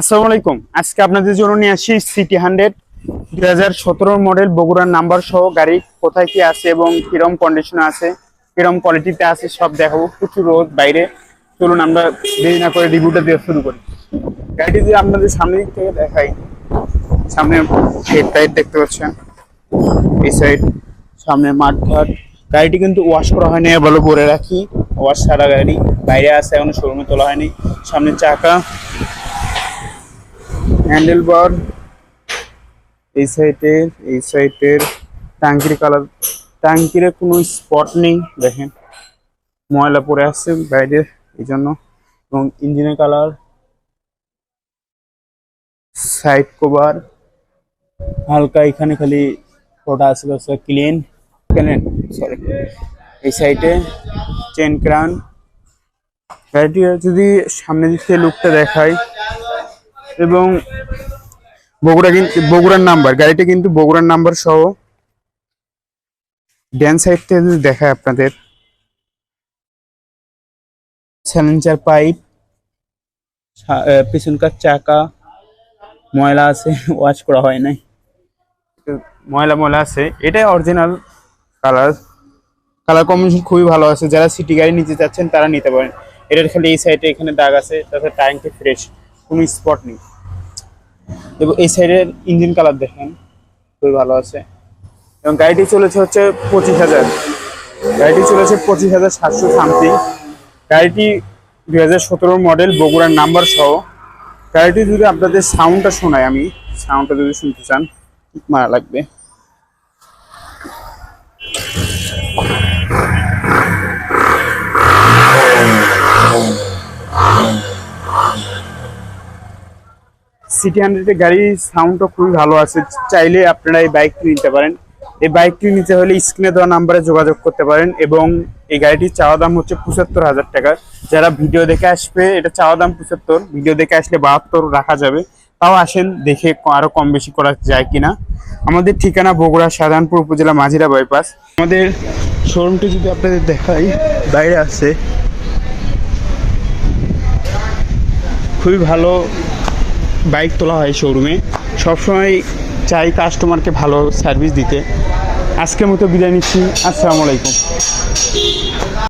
আসসালামু আলাইকুম। আজকে আপনাদের জন্য নিয়ে আসি সিটি হান্ড্রেড দুই হাজার সতেরো মডেল বগুড়ার নাম্বার সহ গাড়ি কোথায় কি আছে এবং কিরম কন্ডিশনে আছে, কিরম কোয়ালিটিতে আছে সব দেখাবো। প্রচুর রোদ বাইরে। চলুন আমরা দেরি না করে রিভিউটা দিয়ে শুরু করি। গাড়িটি যদি আপনাদের সামনে দিক থেকে দেখাই, সামনে হেড টাইট দেখতে পাচ্ছেন, এই সাইড সামনে মাঠ ঘাট। গাড়িটি কিন্তু ওয়াশ করা হয়নি ভালো করে রাখি। ওয়াশ সারা গাড়ি বাইরে আসে এখনও শোরুমে তোলা হয়নি। সামনে চাকা হ্যান্ডেল বার এই সাইডের এই সাইডের ট্যাঙ্কির কালার ট্যাঙ্কির কোনো স্পট নেই, দেখেন। ময়লা পড়ে আসছে বাইরের এই জন্য। এবং ইঞ্জিনের কালার সাইড কভার হালকা এখানে খালি ফোটা আছে ক্লিন ক্লিন সরি এই সাইডে চেন ক্রান যদি সামনে দিক থেকে লুকটা দেখায় এবং বগুড়া কিন্তু বগুড়ার নাম্বার গাড়িটা কিন্তু বগুড়ার নাম্বার সহ ড্যান সাইড থেকে যদি দেখায় আপনাদের স্যালেঞ্চার পাইপ পিছনকার চাকা ময়লা আছে ওয়াশ করা হয় নাই। ময়লা ময়লা আছে এটাই অরিজিনাল কালার কালার কম্বিনেশন খুবই ভালো আছে যারা সিটি গাড়ি নিতে চাচ্ছেন তারা নিতে পারেন। এটার খালি এই সাইডে এখানে দাগ আছে তাছাড়া ট্যাঙ্কি ফ্রেশ কোনো স্পট নেই। এবং এই সাইডের ইঞ্জিন কালার দেখেন, খুবই ভালো আছে। এবং গাড়িটি চলেছে হচ্ছে পঁচিশ হাজার। গাড়িটি চলেছে পঁচিশ হাজার সাতশো সামথিং। গাড়িটি দুই হাজার সতেরো মডেল, বগুড়ার নাম্বার সহ। গাড়িটি যদি আপনাদের সাউন্ডটা শোনায় আমি, সাউন্ডটা যদি শুনতে চান, মারা লাগবে। সিটি হান্ড্রেডের গাড়ির সাউন্ডটা খুবই ভালো আছে। চাইলে আপনারা এই বাইকটি নিতে পারেন। এই বাইকটি নিতে হলে স্ক্রিনে দেওয়া নাম্বারে যোগাযোগ করতে পারেন এবং এই গাড়িটির চাওয়া দাম হচ্ছে পঁচাত্তর হাজার টাকা। যারা ভিডিও দেখে আসবে, এটা চাওয়া দাম পঁচাত্তর ভিডিও দেখে আসলে বাহাত্তর রাখা যাবে। তাও আসেন, দেখে আরও কম বেশি করা যায় কিনা। আমাদের ঠিকানা বগুড়া সাধারণপুর উপজেলা মাঝিরা বাইপাস আমাদের শোরুমটি যদি আপনাদের দেখাই, বাইরে আছে। খুবই ভালো বাইক তোলা হয় শোরুমে। সবসময় চাই কাস্টমারকে ভালো সার্ভিস দিতে। আজকের মতো বিদায় নিচ্ছি। আসসালামু আলাইকুম।